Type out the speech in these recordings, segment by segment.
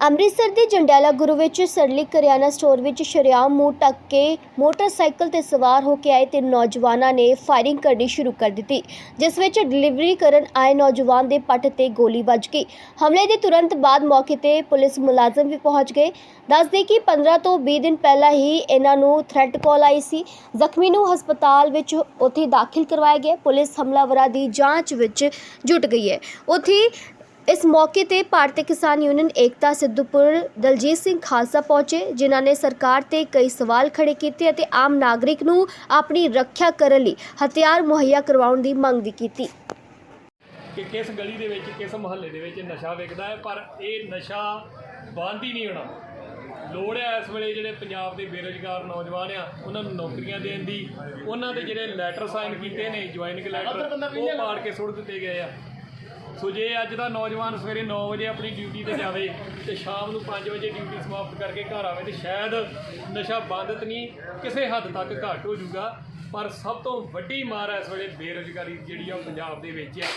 ਅੰਮ੍ਰਿਤਸਰ ਦੇ ਜੰਡਿਆਲਾ ਗੁਰੂ ਵਿੱਚ ਸਰਲੀ ਕਰਿਆਨਾ ਸਟੋਰ ਵਿੱਚ ਸ਼ਰੇਆਮ ਮੂੰਹ ਢੱਕ ਕੇ ਮੋਟਰਸਾਈਕਲ ਤੇ ਸਵਾਰ ਹੋ ਕੇ ਆਏ ਤਿੰਨ ਨੌਜਵਾਨਾਂ ਨੇ ਫਾਇਰਿੰਗ ਕਰਨੀ ਸ਼ੁਰੂ ਕਰ ਦਿੱਤੀ, ਜਿਸ ਵਿੱਚ ਡਿਲੀਵਰੀ ਕਰਨ ਆਏ ਨੌਜਵਾਨ ਦੇ ਪੱਟ ਤੇ ਗੋਲੀ ਵੱਜ ਗਈ। ਹਮਲੇ ਦੇ ਤੁਰੰਤ ਬਾਅਦ ਮੌਕੇ ਤੇ ਪੁਲਿਸ ਮੁਲਾਜ਼ਮ ਵੀ ਪਹੁੰਚ ਗਏ। ਦੱਸਦੇ ਕਿ 15 ਤੋਂ 20 ਦਿਨ ਪਹਿਲਾਂ ਹੀ ਇਹਨਾਂ ਨੂੰ ਥ੍ਰੈਟ ਕਾਲ ਆਈ ਸੀ। ਜ਼ਖਮੀ ਨੂੰ ਹਸਪਤਾਲ ਵਿੱਚ ਉੱਥੇ ਦਾਖਲ ਕਰਵਾਇਆ ਗਿਆ। ਪੁਲਿਸ ਹਮਲਾਵਰਾਂ ਦੀ ਜਾਂਚ ਵਿੱਚ ਜੁਟ ਗਈ ਹੈ। ਉੱਥੇ ਇਸ ਮੌਕੇ ਤੇ ਭਾਰਤੀ ਕਿਸਾਨ ਯੂਨੀਅਨ ਏਕਤਾ ਸਿੱਧੂਪੁਰ ਦਲਜੀਤ ਸਿੰਘ ਖਾਲਸਾ ਪਹੁੰਚੇ, ਜਿਨ੍ਹਾਂ ਨੇ ਸਰਕਾਰ ਤੇ ਕਈ ਸਵਾਲ ਖੜੇ ਕੀਤੇ ਅਤੇ ਆਮ ਨਾਗਰਿਕ ਨੂੰ ਆਪਣੀ ਰੱਖਿਆ ਕਰਨ ਲਈ ਹਥਿਆਰ ਮੁਹੱਈਆ ਕਰਵਾਉਣ ਦੀ ਮੰਗ ਵੀ ਕੀਤੀ। ਕਿ ਕਿਸ ਗਲੀ ਦੇ ਵਿੱਚ, ਕਿਸ ਮੁਹੱਲੇ ਦੇ ਵਿੱਚ ਨਸ਼ਾ ਵਿਕਦਾ ਹੈ, ਪਰ ਇਹ ਨਸ਼ਾ ਬੰਦ ਹੀ ਨਹੀਂ ਹੋਣਾ। ਲੋੜ ਹੈ ਇਸ ਵੇਲੇ ਜਿਹੜੇ ਪੰਜਾਬ ਦੇ ਬੇਰੁਜ਼ਗਾਰ ਨੌਜਵਾਨ ਆ, ਉਹਨਾਂ ਨੂੰ ਨੌਕਰੀਆਂ ਦੇਣ ਦੀ। ਉਹਨਾਂ ਦੇ ਜਿਹੜੇ ਲੈਟਰ ਸਾਈਨ ਕੀਤੇ ਨੇ ਜੁਆਇਨਿੰਗ ਲੈਟਰ ਉਹ ਪਾੜ ਕੇ ਸੁੱਟ ਦਿੱਤੇ ਗਏ ਆ। ਸੋ ਜੇ ਅੱਜ ਦਾ ਨੌਜਵਾਨ ਸਵੇਰੇ 9 ਵਜੇ ਆਪਣੀ ਡਿਊਟੀ ਤੇ ਜਾਵੇ ਤੇ ਸ਼ਾਮ ਨੂੰ 5 ਵਜੇ ਡਿਊਟੀ ਸਮਾਪਤ ਕਰਕੇ ਘਰ ਆਵੇ ਤੇ ਸ਼ਾਇਦ ਨਸ਼ਾ ਬੰਦ ਨਹੀਂ, ਕਿਸੇ ਹੱਦ ਤੱਕ ਘੱਟ ਹੋ ਜਾਊਗਾ, ਪਰ ਸਭ ਤੋਂ ਵੱਡੀ ਮਾਰ ਇਸ ਵੇਲੇ ਬੇਰੁਜ਼ਗਾਰੀ ਜਿਹੜੀ ਆ ਉਹ ਪੰਜਾਬ ਦੇ ਵਿੱਚ ਹੈ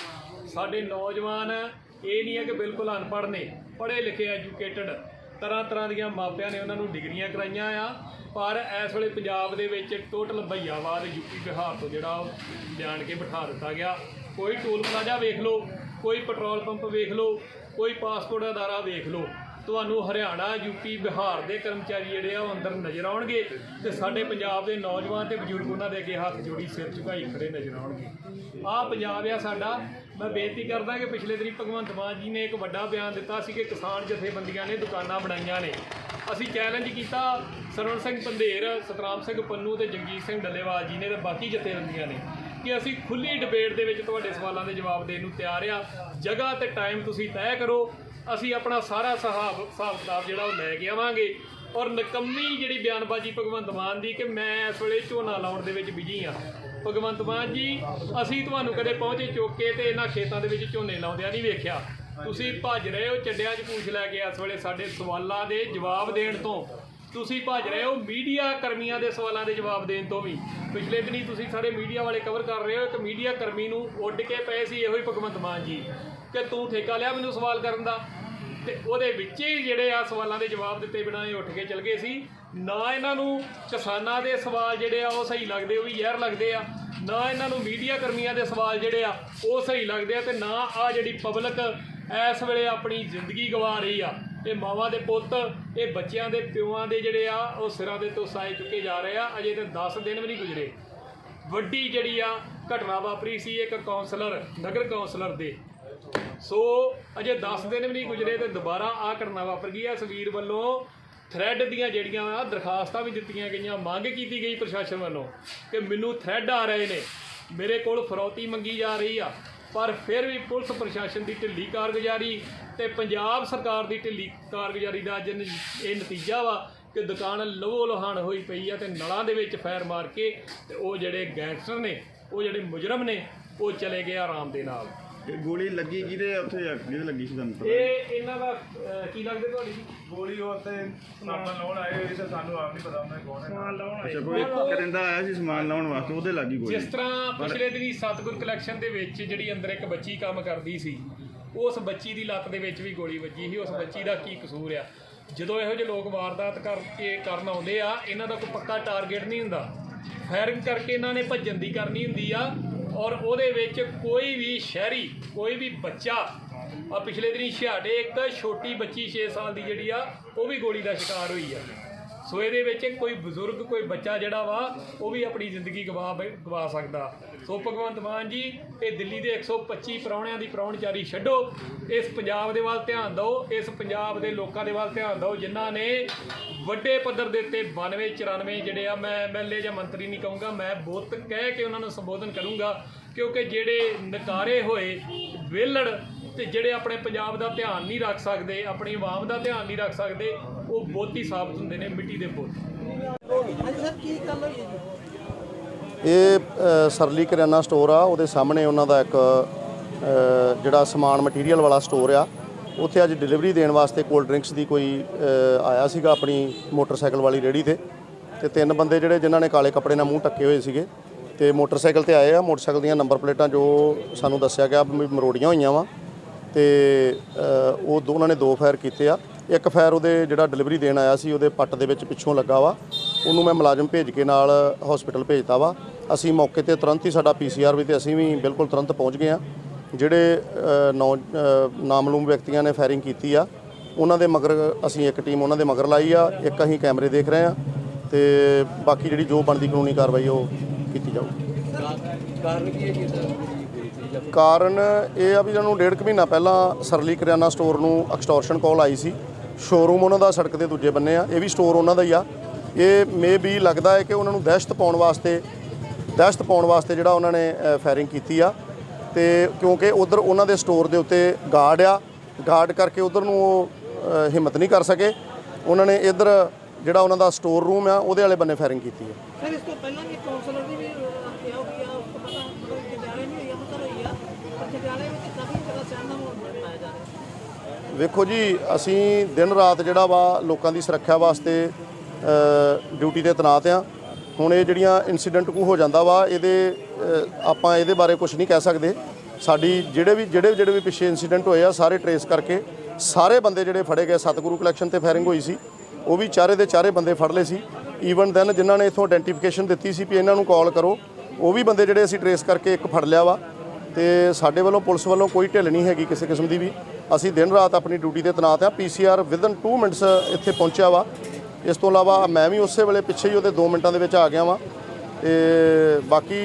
ਸਾਡੇ ਨੌਜਵਾਨ ਇਹ ਨਹੀਂ ਹੈ ਕਿ ਬਿਲਕੁਲ ਅਨਪੜ੍ਹ ਨੇ, ਪੜ੍ਹੇ ਲਿਖੇ ਐਜੂਕੇਟਡ ਤਰ੍ਹਾਂ ਤਰ੍ਹਾਂ ਦੀਆਂ ਮਾਪਿਆਂ ਨੇ ਉਹਨਾਂ ਨੂੰ ਡਿਗਰੀਆਂ ਕਰਾਈਆਂ ਆ, ਪਰ ਇਸ ਵੇਲੇ ਪੰਜਾਬ ਦੇ ਵਿੱਚ ਟੋਟਲ ਭਈਆਵਾਦ ਯੂਪੀ ਬਿਹਾਰ ਤੋਂ ਜਿਹੜਾ ਉਹ ਲਿਆਣ ਕੇ ਬਿਠਾ ਦਿੱਤਾ ਗਿਆ। ਕੋਈ ਟੋਲ ਪਲਾਜ਼ਾ ਵੇਖ ਲਓ ਕੋਈ ਪੈਟਰੋਲ ਪੰਪ ਵੇਖ ਲਓ, ਕੋਈ ਪਾਸਪੋਰਟ ਅਦਾਰਾ ਵੇਖ ਲਓ। ਤੁਹਾਨੂੰ ਹਰਿਆਣਾ ਯੂਪੀ ਬਿਹਾਰ ਦੇ ਕਰਮਚਾਰੀ ਜਿਹੜੇ ਆ ਉਹ ਅੰਦਰ ਨਜ਼ਰ ਆਉਣਗੇ ਤੇ ਸਾਡੇ ਪੰਜਾਬ ਦੇ ਨੌਜਵਾਨ ਤੇ ਬਜ਼ੁਰਗ ਉਹਨਾਂ ਦੇ ਅੱਗੇ ਹੱਥ ਜੋੜੀ ਸਿਰ ਝੁਕਾਈ ਖੜੇ ਨਜ਼ਰ ਆਉਣਗੇ। ਆਹ ਪੰਜਾਬ ਆ ਸਾਡਾ। ਮੈਂ ਬੇਨਤੀ ਕਰਦਾ ਕਿ ਪਿਛਲੇ ਦਿਨੀ ਭਗਵੰਤ ਮਾਨ ਜੀ ਨੇ ਇੱਕ ਵੱਡਾ ਬਿਆਨ ਦਿੱਤਾ ਸੀ ਕਿ ਕਿਸਾਨ ਜਥੇਬੰਦੀਆਂ ਨੇ ਦੁਕਾਨਾਂ ਬਣਾਈਆਂ ਨੇ। ਅਸੀਂ ਚੈਲੰਜ ਕੀਤਾ ਸਰਵਣ ਸਿੰਘ ਪੰਧੇਰ ਸਤਰਾਮ ਸਿੰਘ ਪੰਨੂ ਤੇ ਜਗਜੀਤ ਸਿੰਘ ਡੱਲੇਵਾਲ ਜੀ ਨੇ ਤੇ ਬਾਕੀ ਜਥੇਬੰਦੀਆਂ ਨੇ। ਕਿ ਅਸੀਂ ਖੁੱਲੀ ਡਿਬੇਟ ਦੇ ਵਿੱਚ ਤੁਹਾਡੇ ਸਵਾਲਾਂ ਦੇ ਜਵਾਬ ਦੇਣ ਨੂੰ ਤਿਆਰ ਆ ਜਗ੍ਹਾ ਤੇ ਟਾਈਮ ਤੁਸੀਂ ਤੈਅ ਕਰੋ। ਅਸੀਂ ਆਪਣਾ ਸਾਰਾ ਹਿਸਾਬ ਹਿਸਾਬ ਕਿਤਾਬ ਜਿਹੜਾ ਉਹ ਲੈ ਕੇ ਆਵਾਂਗੇ। ਔਰ ਨਕੰਮੀ ਜਿਹੜੀ ਬਿਆਨਬਾਜ਼ੀ ਭਗਵੰਤ ਮਾਨ ਦੀ ਕਿ ਮੈਂ ਇਸ ਵੇਲੇ ਝੋਨਾ ਲਾਉਣ ਦੇ ਵਿੱਚ ਬਿਜ਼ੀ ਆ ਭਗਵੰਤ ਮਾਨ ਜੀ, ਅਸੀਂ ਤੁਹਾਨੂੰ ਕਦੇ ਪਹੁੰਚੇ ਚੁੱਕ ਕੇ ਤੇ ਇਹਨਾਂ ਖੇਤਾਂ ਦੇ ਵਿੱਚ ਝੋਨੇ ਲਾਉਂਦਿਆਂ ਨਹੀਂ ਵੇਖਿਆ। ਤੁਸੀਂ ਭੱਜ ਰਹੇ ਹੋ, ਚੱਡਿਆਂ 'ਚ ਪੂਛ ਲੈ ਕੇ ਇਸ ਵੇਲੇ ਸਾਡੇ ਸਵਾਲਾਂ ਦੇ ਜਵਾਬ ਦੇਣ ਤੋਂ। ਤੁਸੀਂ ਭੱਜ ਰਹੇ ਹੋ ਮੀਡੀਆ ਕਰਮੀਆਂ ਦੇ ਸਵਾਲਾਂ ਦੇ ਜਵਾਬ ਦੇਣ ਤੋਂ ਵੀ। ਪਿਛਲੇ ਦਿਨੀ ਤੁਸੀਂ ਸਾਰੇ ਮੀਡੀਆ ਵਾਲੇ ਕਵਰ ਕਰ ਰਹੇ ਹੋ, ਇੱਕ ਮੀਡੀਆ ਕਰਮੀ ਨੂੰ ਉੱਡ ਕੇ ਪਏ ਸੀ ਇਹੋ ਹੀ ਭਗਵੰਤ ਮਾਨ ਜੀ ਕਿ ਤੂੰ ਠੇਕਾ ਲਿਆ ਮੈਨੂੰ ਸਵਾਲ ਕਰਨ ਦਾ। ਤੇ ਉਹਦੇ ਵਿੱਚ ਹੀ ਜਿਹੜੇ ਆ ਸਵਾਲਾਂ ਦੇ ਜਵਾਬ ਦਿੱਤੇ ਬਿਨਾਂ ਇਹ ਉੱਠ ਕੇ ਚਲ ਗਏ ਸੀ। ਨਾ ਇਹਨਾਂ ਨੂੰ ਕਿਸਾਨਾਂ ਦੇ ਸਵਾਲ ਜਿਹੜੇ ਆ ਉਹ ਸਹੀ ਲੱਗਦੇ, ਉਹ ਵੀ ਜ਼ਹਿਰ ਲੱਗਦੇ ਆ। ਨਾ ਇਹਨਾਂ ਨੂੰ ਮੀਡੀਆ ਕਰਮੀਆਂ ਦੇ ਸਵਾਲ ਜਿਹੜੇ ਆ ਉਹ ਸਹੀ ਲੱਗਦੇ ਆ ਤੇ ਨਾ ਆ ਜਿਹੜੀ ਪਬਲਿਕ ਇਸ ਵੇਲੇ ਆਪਣੀ ਜ਼ਿੰਦਗੀ ਗਵਾ ਰਹੀ ਆ। ਇਹ ਮਾਵਾਂ ਦੇ ਪੁੱਤ, ਇਹ ਬੱਚਿਆਂ ਦੇ ਪਿਓਾਂ ਦੇ ਜਿਹੜੇ ਆ, ਉਹ ਸਿਰਾਂ ਦੇ ਤੋਂ ਸਾਏ ਚੁੱਕੇ ਜਾ ਰਹੇ ਆ। ਅਜੇ ਤਾਂ 10 ਦਿਨ ਵੀ ਨਹੀਂ ਗੁਜ਼ਰੇ। ਵੱਡੀ ਜਿਹੜੀ ਆ ਘਟਨਾ ਵਾਪਰੀ ਸੀ ਇੱਕ ਕਾਉਂਸਲਰ ਨਗਰ ਕਾਉਂਸਲਰ ਦੇ। ਸੋ ਅਜੇ 10 ਦਿਨ ਵੀ ਨਹੀਂ ਗੁਜ਼ਰੇ ਤੇ ਦੁਬਾਰਾ ਆ ਘਟਨਾ ਵਾਪਰ ਗਈ ਆ। ਇਸ ਵੱਲੋਂ ਥ੍ਰੈਡ ਦੀਆਂ ਜਿਹੜੀਆਂ ਆ, ਦਰਖਾਸਤਾਂ ਵੀ ਦਿੱਤੀਆਂ ਗਈਆਂ, ਮੰਗ ਕੀਤੀ ਗਈ ਪ੍ਰਸ਼ਾਸਨ ਵੱਲੋਂ ਕਿ ਮੈਨੂੰ ਥ੍ਰੈਡ ਆ ਰਹੇ ਨੇ। ਮੇਰੇ ਕੋਲ ਫਰੌਤੀ ਮੰਗੀ ਜਾ ਰਹੀ ਆ। ਪਰ ਫਿਰ ਵੀ ਪੁਲਿਸ ਪ੍ਰਸ਼ਾਸਨ ਦੀ ਢਿੱਲੀ ਕਾਰਗੁਜ਼ਾਰੀ ਤੇ ਪੰਜਾਬ ਸਰਕਾਰ ਦੀ ਢਿੱਲੀ ਕਾਰਗੁਜ਼ਾਰੀ ਦਾ ਅੱਜ ਇਹ ਨਤੀਜਾ ਵਾ ਕਿ ਦੁਕਾਨ ਲਵੋ ਲੋਹਾਨ ਹੋਈ ਪਈ ਆ ਤੇ ਨਲਾਂ ਦੇ ਵਿੱਚ ਫਾਇਰ ਮਾਰ ਕੇ ਤੇ ਉਹ ਜਿਹੜੇ ਗੈਂਗਸਟਰ ਨੇ, ਉਹ ਜਿਹੜੇ ਮੁਜਰਮ ਨੇ, ਉਹ ਚਲੇ ਗਏ ਆਰਾਮ ਦੇ ਨਾਲ। ਇਹ ਗੋਲੀ ਲੱਗੀ ਕਿਹਦੇ ਉੱਥੇ ਅੱਗੇ ਲੱਗੀ ਸੀ ਤੁਹਾਨੂੰ ਪਤਾ? ਇਹ ਇਹਨਾਂ ਦਾ ਅਹ, ਕੀ ਲੱਗਦਾ ਤੁਹਾਡੀ? ਗੋਲੀ ਉਹ ਤੇ ਸਮਾਨ ਲਾਉਣ ਆਏ ਹੋਏ ਸੀ ਸਾਨੂੰ ਆਪ ਨਹੀਂ ਪਤਾ ਉਹਨੇ ਕੌਣ ਹੈ। ਸਮਾਨ ਲਾਉਣ ਅੱਛਾ ਕੋਈ ਕਰਿੰਦਾ ਆਇਆ ਸੀ ਸਮਾਨ ਲਾਉਣ ਵਾਸਤੇ ਉਹਦੇ ਲੱਗੀ ਗੋਲੀ? ਜਿਸ ਤਰ੍ਹਾਂ ਪਿਛਲੇ ਦਿਨੀ ਸਤਗੁਰ ਕਲੈਕਸ਼ਨ ਦੇ ਵਿੱਚ ਜਿਹੜੀ ਅੰਦਰ ਇੱਕ ਬੱਚੀ ਕੰਮ ਕਰਦੀ ਸੀ ਉਸ ਬੱਚੀ ਦੀ ਲੱਤ ਦੇ ਵਿੱਚ ਵੀ ਗੋਲੀ ਵੱਜੀ ਸੀ ਉਸ ਬੱਚੀ ਦਾ ਕੀ ਕਸੂਰ ਆ? ਜਦੋਂ ਇਹੋ ਜਿਹੇ ਲੋਕ ਵਾਰਦਾਤ ਕਰਕੇ ਕਰਨ ਆਉਂਦੇ ਆ ਇਹਨਾਂ ਦਾ ਕੋਈ ਪੱਕਾ ਟਾਰਗੇਟ ਨਹੀਂ ਹੁੰਦਾ। ਫਾਇਰਿੰਗ ਕਰਕੇ ਇਹਨਾਂ ਨੇ ਭੱਜਣ ਦੀ ਕਰਨੀ ਹੁੰਦੀ ਆ ਔਰ ਉਹਦੇ ਵਿੱਚ ਕੋਈ ਵੀ ਸ਼ਹਿਰੀ, ਕੋਈ ਵੀ ਬੱਚਾ ਆ ਪਿਛਲੇ ਦਿਨੀ ਛਿਆਟੇ, ਇੱਕ ਛੋਟੀ ਬੱਚੀ 6 ਸਾਲ ਦੀ ਜਿਹੜੀ ਆ, ਉਹ ਵੀ ਗੋਲੀ ਦਾ ਸ਼ਿਕਾਰ ਹੋਈ ਆ। ਸੋ ਇਹਦੇ ਵਿੱਚ ਕੋਈ ਬਜ਼ੁਰਗ, ਕੋਈ ਬੱਚਾ ਜਿਹੜਾ ਵਾ, ਉਹ ਵੀ ਆਪਣੀ ਜ਼ਿੰਦਗੀ ਗਵਾ ਗਵਾ ਸਕਦਾ। ਸੋ ਭਗਵੰਤ ਮਾਨ ਜੀ, ਇਹ ਦਿੱਲੀ ਦੇ 125 ਪ੍ਰਾਹੁਣਿਆਂ ਦੀ ਪ੍ਰਾਹੁਣਚਾਰੀ ਛੱਡੋ। ਇਸ ਪੰਜਾਬ ਦੇ ਵੱਲ ਧਿਆਨ ਦਿਓ, ਇਸ ਪੰਜਾਬ ਦੇ ਲੋਕਾਂ ਦੇ ਵੱਲ ਧਿਆਨ ਦਿਓ, ਜਿਨ੍ਹਾਂ ਨੇ ਵੱਡੇ ਪੱਧਰ ਦੇ ਉੱਤੇ 92 94 ਜਿਹੜੇ ਆ, ਮੈਂ ਐਮਐਲਏ ਜਾਂ ਮੰਤਰੀ ਨਹੀਂ ਕਹੂੰਗਾ, ਮੈਂ ਬੁੱਤ ਕਹਿ ਕੇ ਉਹਨਾਂ ਨੂੰ ਸੰਬੋਧਨ ਕਰੂੰਗਾ, ਕਿਉਂਕਿ ਜਿਹੜੇ ਨਕਾਰੇ ਹੋਏ ਵਿਹਲੜ ਤੇ ਜਿਹੜੇ ਆਪਣੇ ਪੰਜਾਬ ਦਾ ਧਿਆਨ ਨਹੀਂ ਰੱਖ ਸਕਦੇ ਆਪਣੀ ਆਵਾਮ ਦਾ ਧਿਆਨ ਨਹੀਂ ਰੱਖ ਸਕਦੇ ਉਹ ਬੁੱਤ ਸਾਬਤ ਹੁੰਦੇ ਨੇ ਮਿੱਟੀ ਦੇ ਬੁੱਤ ਇਹ ਸਰਲੀ ਕਰਿਆਨਾ ਸਟੋਰ ਆ ਉਹਦੇ ਸਾਹਮਣੇ ਉਹਨਾਂ ਦਾ ਇੱਕ ਜਿਹੜਾ ਸਮਾਨ ਮਟੀਰੀਅਲ ਵਾਲਾ ਸਟੋਰ ਆ ਉੱਥੇ ਅੱਜ ਡਿਲੀਵਰੀ ਦੇਣ ਵਾਸਤੇ ਕੋਲਡ ਡਰਿੰਕਸ ਦੀ ਕੋਈ ਆਇਆ ਸੀਗਾ ਆਪਣੀ ਮੋਟਰਸਾਈਕਲ ਵਾਲੀ ਰੇੜੀ ਤੇ। ਤੇ ਤਿੰਨ ਬੰਦੇ ਜਿਹੜੇ ਜਿਨ੍ਹਾਂ ਨੇ ਕਾਲੇ ਕੱਪੜੇ ਨਾਲ ਮੂੰਹ ਢੱਕੇ ਹੋਏ ਸੀਗੇ ਤੇ ਮੋਟਰਸਾਈਕਲ ਤੇ ਆਏ ਆ ਮੋਟਰਸਾਈਕਲ ਦੀਆਂ ਨੰਬਰ ਪਲੇਟਾਂ ਜੋ ਸਾਨੂੰ ਦੱਸਿਆ ਗਿਆ ਵੀ ਮਰੋੜੀਆਂ ਹੋਈਆਂ ਵਾ। ਤੇ ਉਹ ਦੋ- ਉਹਨਾਂ ਨੇ ਦੋ ਫਾਇਰ ਕੀਤੇ ਆ। ਇੱਕ ਫਾਇਰ ਉਹਦੇ ਜਿਹੜਾ ਡਿਲੀਵਰੀ ਦੇਣ ਆਇਆ ਸੀ, ਉਹਦੇ ਪੱਟ ਦੇ ਵਿੱਚ ਪਿੱਛੋਂ ਲੱਗਾ ਵਾ। ਉਹਨੂੰ ਮੈਂ ਮੁਲਾਜ਼ਮ ਭੇਜ ਕੇ ਨਾਲ ਹਸਪੀਟਲ ਭੇਜਤਾ ਵਾ। ਅਸੀਂ ਮੌਕੇ ਤੇ ਤੁਰੰਤ ਹੀ ਸਾਡਾ ਪੀਸੀਆਰ ਵੀ ਤੇ ਅਸੀਂ ਵੀ ਬਿਲਕੁਲ ਤੁਰੰਤ ਪਹੁੰਚ ਗਏ ਆ। ਜਿਹੜੇ ਨੌ ਨਾਮਲੂਮ ਵਿਅਕਤੀਆਂ ਨੇ ਫਾਇਰਿੰਗ ਕੀਤੀ ਆ, ਉਹਨਾਂ ਦੇ ਮਗਰ ਅਸੀਂ ਇੱਕ ਟੀਮ ਉਹਨਾਂ ਦੇ ਮਗਰ ਲਾਈ ਆ। ਇੱਕ ਅਸੀਂ ਕੈਮਰੇ ਦੇਖ ਰਹੇ ਆ ਤੇ ਬਾਕੀ ਜਿਹੜੀ ਜੋ ਬਣਦੀ ਕਾਨੂੰਨੀ ਕਾਰਵਾਈ ਉਹ ਕੀਤੀ ਜਾਊਗੀ ਕਾਰਨ ਕਾਰਨ ਇਹ ਆ ਵੀ ਇਹਨਾਂ ਨੂੰ ਡੇਢ ਕੁ ਮਹੀਨਾ ਪਹਿਲਾਂ ਸਰਲੀ ਕਰਿਆਨਾ ਸਟੋਰ ਨੂੰ ਐਕਸਟੋਰਸ਼ਨ ਕਾਲ ਆਈ ਸੀ ਸ਼ੋਰੂਮ ਉਹਨਾਂ ਦਾ ਸੜਕ ਦੇ ਦੂਜੇ ਬੰਨੇ ਆ, ਇਹ ਵੀ ਸਟੋਰ ਉਹਨਾਂ ਦਾ ਹੀ ਆ। ਇਹ ਮੇ ਵੀ ਲੱਗਦਾ ਹੈ ਕਿ ਉਹਨਾਂ ਨੂੰ ਦਹਿਸ਼ਤ ਪਾਉਣ ਵਾਸਤੇ, ਦਹਿਸ਼ਤ ਪਾਉਣ ਵਾਸਤੇ ਜਿਹੜਾ ਉਹਨਾਂ ਨੇ ਫਾਇਰਿੰਗ ਕੀਤੀ ਆ। ਤੇ ਕਿਉਂਕਿ ਉਧਰ ਉਹਨਾਂ ਦੇ ਸਟੋਰ ਦੇ ਉੱਤੇ ਗਾਰਡ ਆ ਗਾਰਡ ਕਰਕੇ ਉਧਰ ਨੂੰ ਉਹ ਹਿੰਮਤ ਨਹੀਂ ਕਰ ਸਕੇ। ਉਹਨਾਂ ਨੇ ਇਧਰ ਜਿਹੜਾ ਉਹਨਾਂ ਦਾ ਸਟੋਰ ਰੂਮ ਆ, ਉਹਦੇ ਵਾਲੇ ਬੰਨੇ ਫਾਇਰਿੰਗ ਕੀਤੀ ਹੈ ਸਰ, ਇਸ ਤੋਂ ਪਹਿਲਾਂ ਵੀ ਕਾਉਂਸਲਰ ਦੀ ਵੀ ਕਿਹਾ ਹੋਈ ਆ ਉਸ ਤੋਂ ਪਤਾ ਮਤਲਬ ਜੰਡਿਆਲੇ ਨਹੀਂ ਹੋਈ ਆ ਮਤਲਬ ਹੋਈ ਆ ਪਰ ਜੰਡਿਆਲੇ ਵਿੱਚ ਕਾਫੀ ਜ਼ਿਆਦਾ ਸਹਿਮ ਦਾ ਮਾਹੌਲ ਬਣਾਇਆ ਜਾ ਰਿਹਾ ਵੇਖੋ ਜੀ, ਅਸੀਂ ਦਿਨ ਰਾਤ ਜਿਹੜਾ ਵਾ ਲੋਕਾਂ ਦੀ ਸੁਰੱਖਿਆ ਵਾਸਤੇ ਡਿਊਟੀ ਤੇ ਤੈਨਾਤ ਆ। ਹੁਣ ਇਹ ਜਿਹੜੀਆਂ ਇਨਸੀਡੈਂਟ ਕੋ ਹੋ ਜਾਂਦਾ ਵਾ, ਇਹਦੇ ਆਪਾਂ ਇਹਦੇ ਬਾਰੇ ਕੁਝ ਨਹੀਂ ਕਹਿ ਸਕਦੇ। ਸਾਡੀ ਜਿਹੜੇ ਵੀ, ਜਿਹੜੇ ਜਿਹੜੇ ਵੀ ਪਿੱਛੇ ਇਨਸੀਡੈਂਟ ਹੋਏ ਆ, ਸਾਰੇ ਟਰੇਸ ਕਰਕੇ ਸਾਰੇ ਬੰਦੇ ਜਿਹੜੇ ਫੜੇ ਗਏ, ਸਤਿਗੁਰੂ ਕਲੈਕਸ਼ਨ ਤੇ ਫਾਇਰਿੰਗ ਹੋਈ ਸੀ, ਉਹ ਵੀ ਚਾਰੇ ਦੇ ਚਾਰੇ ਬੰਦੇ ਫੜ ਲਏ ਸੀ। ਈਵਨ ਦੈਨ ਜਿਨ੍ਹਾਂ ਨੇ ਇਥੋਂ ਆਇਡੈਂਟੀਫਿਕੇਸ਼ਨ ਦਿੱਤੀ ਸੀ ਵੀ ਇਹਨਾਂ ਨੂੰ ਕਾਲ ਕਰੋ, ਉਹ ਵੀ ਬੰਦੇ ਜਿਹੜੇ ਅਸੀਂ ਟਰੇਸ ਕਰਕੇ ਇੱਕ ਫੜ ਲਿਆ ਵਾ। ਤੇ ਸਾਡੇ ਵੱਲੋਂ, ਪੁਲਿਸ ਵੱਲੋਂ ਕੋਈ ਢਿੱਲ ਨਹੀਂ ਹੈਗੀ ਕਿਸੇ ਕਿਸਮ ਦੀ ਵੀ। ਅਸੀਂ ਦਿਨ ਰਾਤ ਆਪਣੀ ਡਿਊਟੀ ਤੇ ਤੈਨਾਤ ਆ ਪੀਸੀਆਰ ਵਿਦਨ 2 ਮਿੰਟਸ ਇੱਥੇ ਪਹੁੰਚਿਆ ਵਾ। ਇਸ ਤੋਂ ਇਲਾਵਾ ਮੈਂ ਵੀ ਉਸੇ ਵੇਲੇ ਪਿੱਛੇ ਹੀ ਉਹਦੇ 2 ਮਿੰਟਾਂ ਦੇ ਵਿੱਚ ਆ ਗਿਆ ਵਾਂ। ਤੇ ਬਾਕੀ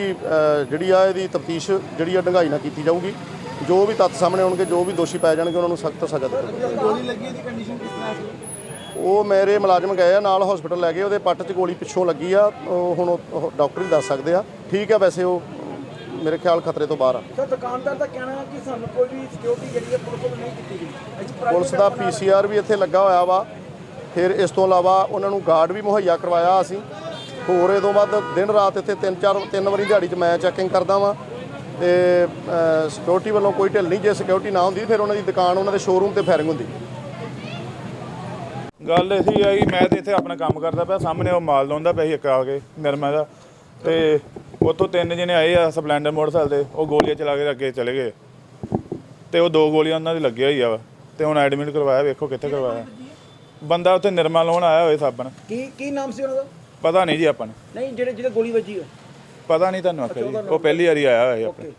ਜਿਹੜੀ ਆ ਇਹਦੀ ਤਫਤੀਸ਼ ਜਿਹੜੀ ਆ ਡੰਗਾਈ ਨਾਲ ਕੀਤੀ ਜਾਊਗੀ। ਜੋ ਵੀ ਤੱਥ ਸਾਹਮਣੇ ਆਉਣਗੇ ਜੋ ਵੀ ਦੋਸ਼ੀ ਪਾਏ ਜਾਣਗੇ ਉਹਨਾਂ ਨੂੰ ਸਖਤ ਸਜ਼ਾ ਦਿੱਤੀ ਗੋਲੀ ਲੱਗੀ ਦੀ ਕੰਡੀਸ਼ਨ ਕਿਸ ਤਰ੍ਹਾਂ ਸੀ? ਉਹ ਮੇਰੇ ਮੁਲਾਜ਼ਮ ਗਏ ਆ ਨਾਲ ਹਸਪੀਟਲ ਲੈ ਗਏ ਉਹਦੇ ਪੱਟ 'ਚ ਗੋਲੀ ਪਿੱਛੋਂ ਲੱਗੀ ਆ। ਉਹ ਹੁਣ ਉਹ ਡਾਕਟਰ ਹੀ ਦੱਸ ਸਕਦੇ ਆ। ਠੀਕ ਆ ਵੈਸੇ ਉਹ ਮੇਰੇ ਖਿਆਲ ਖਤਰੇ ਤੋਂ ਬਾਹਰ ਆ। ਸਰ ਦੁਕਾਨਦਾਰ ਦਾ ਕਹਿਣਾ ਹੈ ਕਿ ਸਾਨੂੰ ਕੋਈ ਵੀ ਸਿਕਿਉਰਿਟੀ ਜਿਹੜੀ ਹੈ ਪੁਲਿਸ ਵੱਲੋਂ ਨਹੀਂ ਕੀਤੀ ਗਈ। ਪੁਲਿਸ ਦਾ ਪੀਸੀਆਰ ਵੀ ਇੱਥੇ ਲੱਗਾ ਹੋਇਆ ਵਾ। ਫਿਰ ਇਸ ਤੋਂ ਇਲਾਵਾ ਉਹਨਾਂ ਨੂੰ ਗਾਰਡ ਵੀ ਮੁਹੱਈਆ ਕਰਵਾਇਆ ਅਸੀਂ। ਹੋਰ ਇਹ ਤੋਂ ਬਾਅਦ ਦਿਨ ਰਾਤ ਇੱਥੇ ਤਿੰਨ ਚਾਰ ਤਿੰਨ ਵਾਰੀ ਦਿਹਾੜੀ 'ਚ ਮੈਂ ਚੈਕਿੰਗ ਕਰਦਾ ਵਾਂ। ਤੇ ਸਿਕਿਉਰਿਟੀ ਵੱਲੋਂ ਕੋਈ ਢਿੱਲ ਨਹੀਂ ਜੇ ਸਿਕਿਉਰਿਟੀ ਨਾ ਹੁੰਦੀ ਫਿਰ ਉਹਨਾਂ ਦੀ ਦੁਕਾਨ ਉਹਨਾਂ ਦੇ ਸ਼ੋਰੂਮ ਤੇ ਫਾਇਰਿੰਗ ਹੁੰਦੀ। ਗੱਲ ਇਹ ਹੈ ਕਿ ਮੈਂ ਤੇ ਇੱਥੇ ਆਪਣਾ ਕੰਮ ਕਰਦਾ ਪਿਆ ਸਾਹਮਣੇ ਉਹ ਮਾਲ ਲਾਉਂਦਾ ਪਿਆ ਸੀ ਇੱਕ ਆ ਕੇ ਨਿਰਮਾ ਦਾ। ਤੇ ਉੱਥੋਂ ਤਿੰਨ ਜਣੇ ਆਏ ਆ ਸਪਲੈਂਡਰ ਮੋਟਰਸਾਈਕਲ ਤੇ ਉਹ ਗੋਲੀਆਂ ਚਲਾ ਕੇ ਅੱਗੇ ਚਲੇ ਗਏ। ਤੇ ਉਹ ਦੋ ਗੋਲੀਆਂ ਉਹਨਾਂ ਦੀ ਲੱਗੀਆਂ ਹੋਈ ਆ ਤੇ ਹੁਣ ਐਡਮਿਟ ਕਰਵਾਇਆ ਵੇਖੋ ਕਿੱਥੇ ਕਰਵਾਇਆ। ਬੰਦਾ ਉੱਥੇ ਨਿਰਮਾ ਲਾਉਣ ਆਇਆ ਹੋਏ ਸਾਬਣ। ਕੀ ਕੀ ਨਾਮ ਸੀ ਉਹਨਾਂ ਦਾ? ਪਤਾ ਨਹੀਂ ਜੀ ਆਪਾਂ ਨੂੰ। ਨਹੀਂ ਜਿਹੜੇ ਜਿਹੜੇ ਗੋਲੀ ਵੱਜੀ ਹੈ ਪਤਾ ਨਹੀਂ ਤੁਹਾਨੂੰ ਆਖਿਆ ਜੀ। ਉਹ ਪਹਿਲੀ ਵਾਰੀ ਆਇਆ ਹੋਇਆ ਆਪਣੇ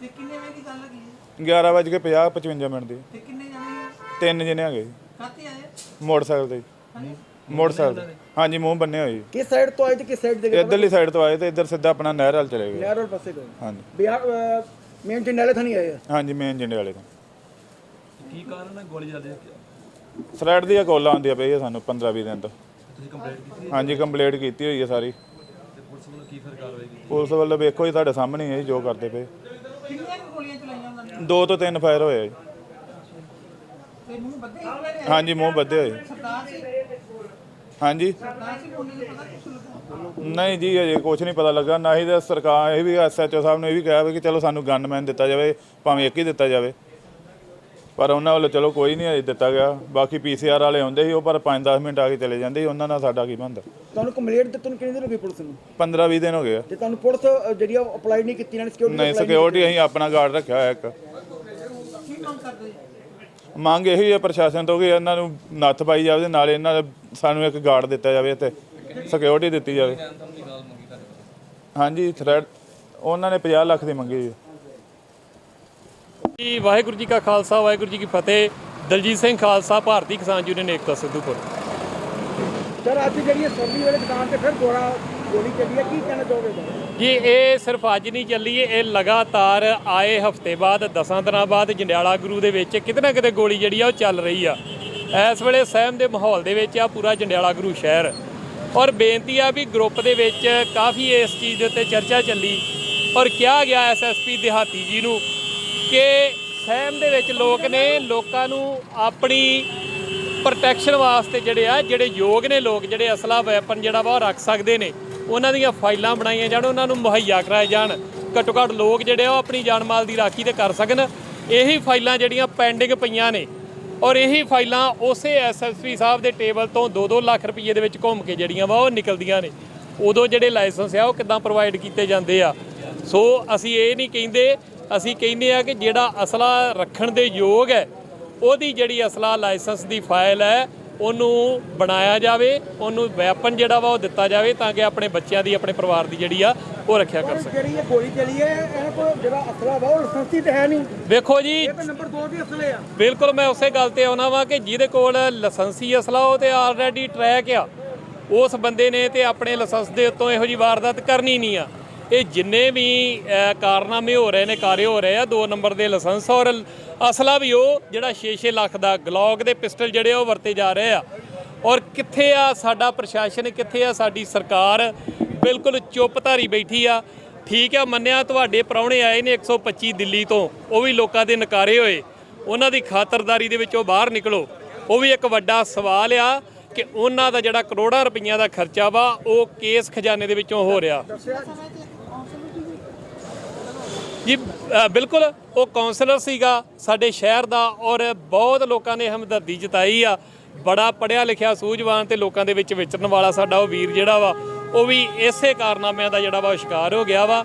ਤੇ ਕਿੰਨੇ ਵਜੇ ਦੀ ਗੱਲ ਹੈਗੀ 11 ਵਜੇ ਕੇ 50 55 ਮਿੰਟ ਦੀ। ਤੇ ਕਿੰਨੇ ਜਾਣੇ ਤਿੰਨ ਜਣੇ ਹੈਗੇ ਜੀ, ਕਾਤੀ ਆਏ? ਮੋਟਰਸਾਈਕਲ ਤੇ ਜੀ। ਮੋਟਰਸਾਈਕਲ। ਹਾਂਜੀ ਮੂੰਹ ਬੰਨੇ ਹੋਏ ਕਿਸ ਸਾਈਡ ਤੋਂ ਆਏ ਤੇ ਕਿਸ ਸਾਈਡ ਦੇ ਗਏ? ਇੱਧਰਲੀ ਸਾਈਡ ਤੋਂ ਆਏ ਤੇ ਇੱਧਰ ਸਿੱਧਾ ਆਪਣਾ ਨਹਿਰ ਵੱਲ ਚਲੇ ਗਏ। ਨਹਿਰ ਰੋਡ ਪਾਸੇ ਗਏ ਹਾਂਜੀ। ਬਿਹਾਰ ਮੇਨ ਜੰਡਿਆਲੇ ਥਾਣੀ ਆਏ? ਆ ਹਾਂਜੀ ਮੇਨ ਜਿੰਡੇ ਵਾਲੇ ਤੋਂ। ਕੀ ਕਾਰਨ ਹੈ ਗੋਲੀ ਚੱਲਦੀ ਥ੍ਰੈਡ ਦੀਆਂ ਕਾਲਾਂ ਆਉਂਦੀਆਂ ਪਈ ਸਾਨੂੰ 15 20 ਦਿਨ ਤੋਂ। ਤੁਸੀਂ ਕੰਪਲੇਂਟ ਕੀਤੀ ਹਾਂਜੀ ਕੰਪਲੇਂਟ ਕੀਤੀ ਹੋਈ ਹੈ ਸਾਰੀ। ਪੁਲਿਸ ਵੱਲੋਂ ਕੀ ਫਿਰ ਕਾਰਵਾਈ ਕੀਤੀ? ਪੁਲਿਸ ਵੱਲੋਂ ਵੇਖੋ ਜੀ ਤੁਹਾਡੇ ਸਾਹਮਣੇ ਹੀ ਹੈ ਜੀ ਜੋ ਕਰਦੇ ਪਏ। ਕਿੰਨੀਆਂ ਕੁ ਗੋਲੀਆਂ ਚਲਾਈਆਂ ਉਹਨਾਂ ਨੇ ਦੋ ਤੋਂ ਤਿੰਨ ਫਾਇਰ ਹੋਏ ਜੀ। ਤੇ ਮੂੰਹ ਬੱਦੇ ਹਾਂਜੀ ਮੂੰਹ ਬੱਧੇ ਹੋਏ। ਸਰਦਾਰ ਸੀ ਹਾਂਜੀ। ਨਹੀਂ ਜੀ ਅਜੇ ਕੁਝ ਨਹੀਂ ਪਤਾ ਲੱਗਾ। ਨਾ ਹੀ ਤਾਂ ਸਰਕਾਰ ਇਹ ਵੀ ਐਸਐਚਓ ਸਾਹਿਬ ਨੇ ਇਹ ਵੀ ਕਿਹਾ ਵੀ ਕਿ ਚਲੋ ਸਾਨੂੰ ਗਨਮੈਨ ਦਿੱਤਾ ਜਾਵੇ ਭਾਵੇਂ ਇੱਕ ਹੀ ਦਿੱਤਾ ਜਾਵੇ। ਪਰ ਉਹਨਾਂ ਵੱਲੋਂ ਚਲੋ ਕੋਈ ਨਹੀਂ ਅਜੇ ਦਿੱਤਾ ਗਿਆ। ਬਾਕੀ ਪੀਸੀਆਰ ਵਾਲੇ ਆਉਂਦੇ ਸੀ ਉਹ ਪਰ 5-10 ਮਿੰਟ ਆ ਕੇ ਚਲੇ ਜਾਂਦੇ ਸੀ। ਉਹਨਾਂ ਨਾਲ ਸਾਡਾ ਕੀ ਬਣਦਾ ਤੁਹਾਨੂੰ ਕੰਪਲੇਂਟ ਦਿੱਤੇ ਨੂੰ ਕਿੰਨੇ ਦਿਨ ਹੋ ਗਏ ਪੁਲਿਸ ਨੂੰ? 15-20 ਦਿਨ ਹੋ ਗਏ ਆ। ਤੇ ਤੁਹਾਨੂੰ ਪੁਲਿਸ ਜਿਹੜੀ ਆ ਅਪਲਾਈ ਨਹੀਂ ਕੀਤੀ ਇਹਨਾਂ ਨੇ ਸਿਕਿਉਰਿਟੀ ਨਹੀਂ ਸਿਕਿਉਰਿਟੀ ਅਸੀਂ ਆਪਣਾ ਗਾਰਡ ਰੱਖਿਆ ਹੋਇਆ ਇੱਕ। ਕੀ ਮੰਗ ਕਰਦੇ? ਜੀ? ਮੰਗ ਇਹੀ ਹੈ ਪ੍ਰਸ਼ਾਸਨ ਤੋਂ ਕਿ ਇਹਨਾਂ ਨੂੰ ਨੱਥ ਪਾਈ ਜਾਵੇ ਤੇ ਨਾਲੇ ਇਹਨਾਂ ਦਾ ਸਾਨੂੰ ਇੱਕ ਗਾਰਡ ਦਿੱਤਾ ਜਾਵੇ ਤੇ ਸਿਕਿਉਰਿਟੀ ਦਿੱਤੀ ਜਾਵੇ। ਹਾਂਜੀ ਥ੍ਰੈਡ ਉਹਨਾਂ ਨੇ 50 ਲੱਖ ਦੀ ਮੰਗੀ ਜੀ ਜੀ ਵਾਹਿਗੁਰੂ ਜੀ ਕਾ ਖਾਲਸਾ ਵਾਹਿਗੁਰੂ ਜੀ ਕੀ ਫਤਿਹ। ਦਲਜੀਤ ਸਿੰਘ ਖਾਲਸਾ ਭਾਰਤੀ ਕਿਸਾਨ ਯੂਨੀਅਨ ਏਕਤਾ ਸਿੱਧੂਪੁਰ। ਸਰ ਅੱਜ ਜਿਹੜੀ ਸਰਦੀ ਵੇਲੇ ਦੁਕਾਨ ਤੇ ਫਿਰ ਦੁਬਾਰਾ ਗੋਲੀ ਚੱਲੀ ਹੈ, ਕੀ ਕਹਿਣਾ ਚਾਹੋਗੇ ਜੀ ਇਹ ਸਿਰਫ ਅੱਜ ਨਹੀਂ ਚੱਲੀ, ਇਹ ਲਗਾਤਾਰ ਆਏ ਹਫ਼ਤੇ ਬਾਅਦ 10 ਦਿਨਾਂ ਬਾਅਦ ਜੰਡਿਆਲਾ ਗੁਰੂ ਦੇ ਵਿੱਚ ਕਿਤੇ ਨਾ ਕਿਤੇ ਗੋਲੀ ਜਿਹੜੀ ਆ ਉਹ ਚੱਲ ਰਹੀ ਆ। ਇਸ ਵੇਲੇ ਸਹਿਮ ਦੇ ਮਾਹੌਲ ਦੇ ਵਿੱਚ ਆ ਪੂਰਾ ਜੰਡਿਆਲਾ ਗੁਰੂ ਸ਼ਹਿਰ। ਔਰ ਬੇਨਤੀ ਆ ਵੀ ਗਰੁੱਪ ਦੇ ਵਿੱਚ ਕਾਫੀ ਇਸ ਚੀਜ਼ ਦੇ ਉੱਤੇ ਚਰਚਾ ਚੱਲੀ। ਔਰ ਕਿਹਾ ਗਿਆ ਐਸਐਸਪੀ ਦਿਹਾਤੀ ਜੀ ਨੂੰ ਕਿ ਸਹਿਮ ਦੇ ਵਿੱਚ ਲੋਕ ਨੇ ਲੋਕਾਂ ਨੂੰ ਆਪਣੀ ਪ੍ਰੋਟੈਕਸ਼ਨ ਵਾਸਤੇ ਜਿਹੜੇ ਆ, ਜਿਹੜੇ ਯੋਗ ਨੇ ਲੋਕ, ਜਿਹੜੇ ਅਸਲਾ ਵੈਪਨ ਜਿਹੜਾ ਵਾ ਉਹ ਰੱਖ ਸਕਦੇ ਨੇ। ਉਹਨਾਂ ਦੀਆਂ ਫਾਈਲਾਂ ਬਣਾਈਆਂ ਜਾਣ, ਉਹਨਾਂ ਨੂੰ ਮੁਹੱਈਆ ਕਰਾਏ ਜਾਣ। ਘੱਟੋ ਘੱਟ ਲੋਕ ਜਿਹੜੇ ਆ ਉਹ ਆਪਣੀ ਜਾਨ ਮਾਲ ਦੀ ਰਾਖੀ ਤੇ ਕਰ ਸਕਣ। ਇਹੀ ਫਾਈਲਾਂ ਜਿਹੜੀਆਂ ਪੈਂਡਿੰਗ ਪਈਆਂ ਨੇ। ਔਰ ਇਹੀ ਫਾਈਲਾਂ ਉਸੇ ਐਸਐਸਪੀ ਸਾਹਿਬ ਦੇ ਟੇਬਲ ਤੋਂ 2-2 ਲੱਖ ਰੁਪਏ ਦੇ ਵਿੱਚ ਘੁੰਮ ਕੇ ਜਿਹੜੀਆਂ ਵਾ ਉਹ ਨਿਕਲਦੀਆਂ ਨੇ। ਉਦੋਂ ਜਿਹੜੇ ਲਾਇਸੈਂਸ ਆ ਉਹ ਕਿੱਦਾਂ ਪ੍ਰੋਵਾਈਡ ਕੀਤੇ ਜਾਂਦੇ ਆ? ਸੋ ਅਸੀਂ ਇਹ ਨਹੀਂ ਕਹਿੰਦੇ, ਅਸੀਂ ਕਹਿੰਦੇ ਆ ਕਿ ਜਿਹੜਾ ਅਸਲਾ ਰੱਖਣ ਦੇ ਯੋਗ ਹੈ, ਉਹਦੀ ਜਿਹੜੀ ਅਸਲਾ ਲਾਇਸੈਂਸ ਦੀ ਫਾਈਲ ਹੈ ਉਹਨੂੰ ਬਣਾਇਆ ਜਾਵੇ ਉਹਨੂੰ ਵੈਪਨ ਜਿਹੜਾ ਵਾ ਉਹ ਦਿੱਤਾ ਜਾਵੇ ਤਾਂ ਕਿ ਆਪਣੇ ਬੱਚਿਆਂ ਦੀ ਆਪਣੇ ਪਰਿਵਾਰ ਦੀ ਜਿਹੜੀ ਆ ਉਹ ਰੱਖਿਆ ਕਰ ਸਕੇ। ਜਿਹੜੀ ਇਹ ਗੋਲੀ ਚੱਲੀ ਹੈ ਇਹਨਾਂ ਕੋਲ ਜਿਹੜਾ ਅਸਲਾ ਵਾ ਉਹ ਲਾਇਸੈਂਸੀ ਤੇ ਹੈ ਨਹੀਂ। ਵੇਖੋ ਜੀ। ਇਹ ਤਾਂ ਨੰਬਰ 2 ਦੇ ਅਸਲੇ ਆ। ਬਿਲਕੁਲ ਮੈਂ ਉਸੇ ਗੱਲ ਤੇ ਆਉਣਾ ਵਾਂ ਕਿ ਜਿਹਦੇ ਕੋਲ ਲਾਇਸੈਂਸੀ ਅਸਲਾ ਉਹ ਤੇ ਆਲਰੇਡੀ ਟਰੈਕ ਆ। ਉਸ ਬੰਦੇ ਨੇ ਤੇ ਆਪਣੇ ਲਾਇਸੈਂਸ ਦੇ ਉੱਤੋਂ ਇਹੋ ਜੀ ਵਾਰਦਾਤ ਕਰਨੀ ਨਹੀਂ ਆ। ਇਹ ਜਿੰਨੇ ਵੀ ਕਾਰਨਾਮੇ ਹੋ ਰਹੇ ਨੇ, ਕਾਰੇ ਹੋ ਰਹੇ ਆ, ਦੋ ਨੰਬਰ ਦੇ ਲਾਇਸੈਂਸ ਔਰ ਅਸਲਾ ਵੀ ਉਹ ਜਿਹੜਾ 6-6 ਲੱਖ ਦਾ ਗਲੌਕ ਦੇ ਪਿਸਟਲ ਜਿਹੜੇ ਆ ਉਹ ਵਰਤੇ ਜਾ ਰਹੇ ਆ। ਔਰ ਕਿੱਥੇ ਆ ਸਾਡਾ ਪ੍ਰਸ਼ਾਸਨ, ਕਿੱਥੇ ਆ ਸਾਡੀ ਸਰਕਾਰ? ਬਿਲਕੁਲ ਚੁੱਪ ਧਾਰੀ ਬੈਠੀ ਆ। ਠੀਕ ਆ, ਮੰਨਿਆ ਤੁਹਾਡੇ ਪ੍ਰਾਹੁਣੇ ਆਏ ਨੇ 125 ਦਿੱਲੀ ਤੋਂ, ਉਹ ਵੀ ਲੋਕਾਂ ਦੇ ਨਕਾਰੇ ਹੋਏ। ਉਹਨਾਂ ਦੀ ਖਾਤਰਦਾਰੀ ਦੇ ਵਿੱਚੋਂ ਬਾਹਰ ਨਿਕਲੋ। ਉਹ ਵੀ ਇੱਕ ਵੱਡਾ ਸਵਾਲ ਆ ਕਿ ਉਹਨਾਂ ਦਾ ਜਿਹੜਾ ਕਰੋੜਾਂ ਰੁਪਈਆਂ ਦਾ ਖਰਚਾ ਵਾ, ਉਹ ਕੇਸ ਖਜ਼ਾਨੇ ਦੇ ਵਿੱਚੋਂ ਹੋ ਰਿਹਾ। ਜੀ ਬਿਲਕੁਲ ਉਹ ਕਾਉਂਸਲਰ ਸੀਗਾ ਸਾਡੇ ਸ਼ਹਿਰ ਦਾ ਔਰ ਬਹੁਤ ਲੋਕਾਂ ਨੇ ਹਮਦਰਦੀ ਜਤਾਈ ਆ। ਬੜਾ ਪੜਿਆ ਲਿਖਿਆ ਸੂਝਵਾਨ ਤੇ ਲੋਕਾਂ ਦੇ ਵਿੱਚ ਵਿਚਰਨ ਵਾਲਾ ਸਾਡਾ ਉਹ ਵੀਰ ਜਿਹੜਾ ਵਾ ਉਹ ਵੀ ਇਸੇ ਕਾਰਨਾਮਿਆਂ ਦਾ ਜਿਹੜਾ ਵਾ ਸ਼ਿਕਾਰ ਹੋ ਗਿਆ ਵਾ।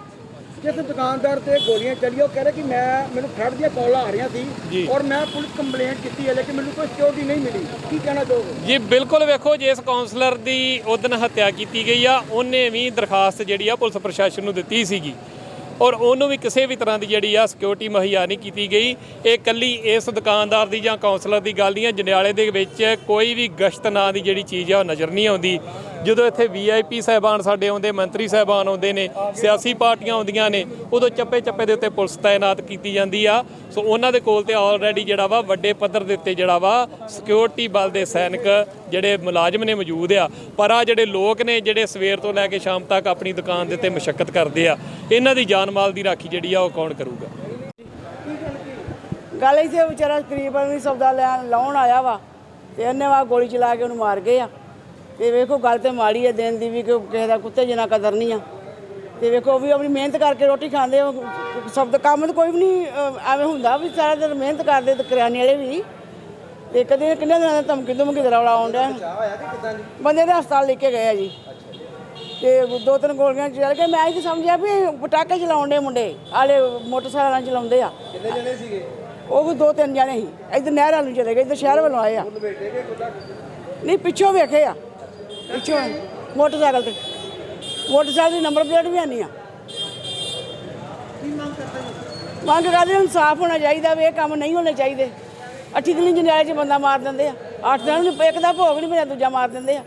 ਜਿਸ ਦੁਕਾਨਦਾਰ ਤੇ ਗੋਲੀਆਂ ਚੱਲੀਆਂ ਉਹ ਕਹਿ ਰਿਹਾ ਕਿ ਮੈਂ ਮੈਨੂੰ ਫਰਡ ਦੀਆਂ ਕਾਲਾਂ ਆ ਰਹੀਆਂ ਸੀ ਔਰ ਮੈਂ ਪੁਲਿਸ ਕੰਪਲੇਂਟ ਕੀਤੀ ਹੈ ਲੇਕਿਨ ਮੈਨੂੰ ਕੋਈ ਸਿਕਿਉਰਿਟੀ ਨਹੀਂ ਮਿਲੀ। ਕੀ ਕਹਿਣਾ ਚਾਹੋਗੇ? ਜੀ ਬਿਲਕੁਲ ਵੇਖੋ ਜਿਸ ਕਾਉਂਸਲਰ ਦੀ ਉਦਨ ਹੱਤਿਆ ਕੀਤੀ ਗਈ ਆ ਉਹਨੇ ਵੀ ਦਰਖਾਸਤ ਜਿਹੜੀ ਆ ਪੁਲਿਸ ਪ੍ਰਸ਼ਾਸਨ ਨੂੰ ਦਿੱਤੀ ਸੀਗੀ। ਔਰ ਉਹਨੂੰ ਵੀ ਕਿਸੇ ਵੀ ਤਰ੍ਹਾਂ ਦੀ ਜਿਹੜੀ ਆ ਸਿਕਿਉਰਿਟੀ ਮੁਹੱਈਆ ਨਹੀਂ ਕੀਤੀ ਗਈ। ਇਹ ਕੱਲੀ ਇਸ ਦੁਕਾਨਦਾਰ ਦੀ ਜਾਂ ਕਾਉਂਸਲਰ ਦੀ ਗੱਲ ਨਹੀਂ ਹੈ। ਜੰਡਿਆਲੇ ਦੇ ਵਿੱਚ ਕੋਈ ਵੀ ਗਸ਼ਤ ਨਾਂ ਦੀ ਜਿਹੜੀ ਚੀਜ਼ ਆ ਉਹ ਨਜ਼ਰ ਨਹੀਂ ਆਉਂਦੀ। ਜਦੋਂ ਇੱਥੇ ਵੀਆਈਪੀ ਸਹਿਬਾਨ ਸਾਡੇ ਆਉਂਦੇ, ਮੰਤਰੀ ਸਹਿਬਾਨ ਆਉਂਦੇ ਨੇ, ਸਿਆਸੀ ਪਾਰਟੀਆਂ ਆਉਂਦੀਆਂ ਨੇ, ਉਦੋਂ ਚੱਪੇ ਚੱਪੇ ਦੇ ਉੱਤੇ ਪੁਲਿਸ ਤਾਇਨਾਤ ਕੀਤੀ ਜਾਂਦੀ ਆ। ਸੋ ਉਹਨਾਂ ਦੇ ਕੋਲ ਤੇ ਆਲਰੇਡੀ ਜਿਹੜਾ ਵਾ ਵੱਡੇ ਪੱਧਰ ਦੇ ਉੱਤੇ ਜਿਹੜਾ ਵਾ ਸਿਕਿਉਰਿਟੀ ਬਲ ਦੇ ਸੈਨਿਕ ਜਿਹੜੇ ਮੁਲਾਜ਼ਮ ਨੇ ਮੌਜੂਦ ਆ। ਪਰ ਆ ਜਿਹੜੇ ਲੋਕ ਨੇ ਜਿਹੜੇ ਸਵੇਰ ਤੋਂ ਲੈ ਕੇ ਸ਼ਾਮ ਤੱਕ ਆਪਣੀ ਦੁਕਾਨ ਦੇ ਉੱਤੇ ਮਸ਼ੱਕਤ ਕਰਦੇ ਆ, ਇਹਨਾਂ ਦੀ ਜਾਨ ਮਾਲ ਦੀ ਰਾਖੀ ਜਿਹੜੀ ਆ ਉਹ ਕੌਣ ਕਰੂਗਾ? ਗੱਲ ਇੱਥੇ ਵਿਚਾਰਾ ਗਰੀਬ ਆਦਮੀ ਸੌਦਾ ਲੈਣ, ਲਾਉਣ ਆਇਆ ਵਾ, ਤੇ ਇਹਨੇ ਵਾ ਗੋਲੀ ਚਲਾ ਕੇ ਉਹਨੂੰ ਮਾਰ ਗਏ ਆ। ਤੇ ਵੇਖੋ ਗੱਲ ਤੇ ਮਾੜੀ ਹੈ ਦਿਨ ਦੀ ਵੀ ਕਿ ਕਿਸੇ ਦਾ ਕੁੱਤੇ ਜਿੰਨਾ ਕਦਰ ਨਹੀਂ ਆ। ਤੇ ਵੇਖੋ ਉਹ ਵੀ ਆਪਣੀ ਮਿਹਨਤ ਕਰਕੇ ਰੋਟੀ ਖਾਂਦੇ ਆ। ਸਭ ਦਾ ਕੰਮ ਤਾਂ ਕੋਈ ਵੀ ਨਹੀਂ ਅਹ, ਐਵੇਂ ਹੁੰਦਾ ਵੀ ਸਾਰਾ ਦਿਨ ਮਿਹਨਤ ਕਰਦੇ ਤੇ ਕਰਿਆਨੇ ਵਾਲੇ ਵੀ ਤੇ ਕਦੇ ਕਿੰਨੇ ਦਿਨਾਂ ਦਾ ਧਮਕੀ ਧਮਕੀ ਦਾ ਰੌਲਾ ਆਉਣ ਡਿਆ। ਬੰਦੇ ਦੇ ਹਸਪਤਾਲ ਲੈ ਕੇ ਗਏ ਆ ਜੀ। ਤੇ ਦੋ ਤਿੰਨ ਗੋਲੀਆਂ ਚੱਲ ਕੇ ਮੈਂ ਇਹ ਤਾਂ ਸਮਝਿਆ ਵੀ ਪਟਾਕੇ ਚਲਾਉਣ ਦੇ ਮੁੰਡੇ ਆਲੇ ਮੋਟਰਸਾਈਕਲਾਂ ਚਲਾਉਂਦੇ ਆ। ਕਿੰਨੇ ਜਣੇ ਸੀਗੇ? ਉਹ ਵੀ ਦੋ ਤਿੰਨ ਜਣੇ ਸੀ। ਇੱਧਰ ਨਹਿਰ ਵੱਲ ਨੂੰ ਚਲੇ ਗਏ ਇੱਧਰ ਸ਼ਹਿਰ ਵੱਲੋਂ ਆਏ ਆ। ਨਹੀਂ ਪਿੱਛੋਂ ਵੇਖੇ ਆ। ਪਿੱਛੋਂ ਮੋਟਰਸਾਈਕਲ ਤੇ। ਮੋਟਰਸਾਈਕਲ ਦੀ ਨੰਬਰ ਪਲੇਟ ਵੀ ਆਨੀ ਆ। ਮੰਗ ਕਰਦੇ ਇਨਸਾਫ ਹੋਣਾ ਚਾਹੀਦਾ ਵੀ, ਇਹ ਕੰਮ ਨਹੀਂ ਹੋਣੇ ਚਾਹੀਦੇ। ਅੱਠੀ ਦਿਨ ਜਨਿਆਲੇ 'ਚ ਬੰਦਾ ਮਾਰ ਦਿੰਦੇ ਆ। ਅੱਠ ਦਿਨ ਨੂੰ ਇੱਕ ਦਾ ਭੋਗ ਨਹੀਂ ਮਿਲਿਆ, ਦੂਜਾ ਮਾਰ ਦਿੰਦੇ ਆ।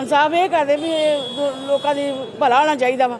ਇਨਸਾਫ ਇਹ ਕਰਦੇ ਵੀ ਇਹ ਲੋ- ਲੋਕਾਂ ਦੀ ਭਲਾ ਹੋਣਾ ਚਾਹੀਦਾ ਵਾ।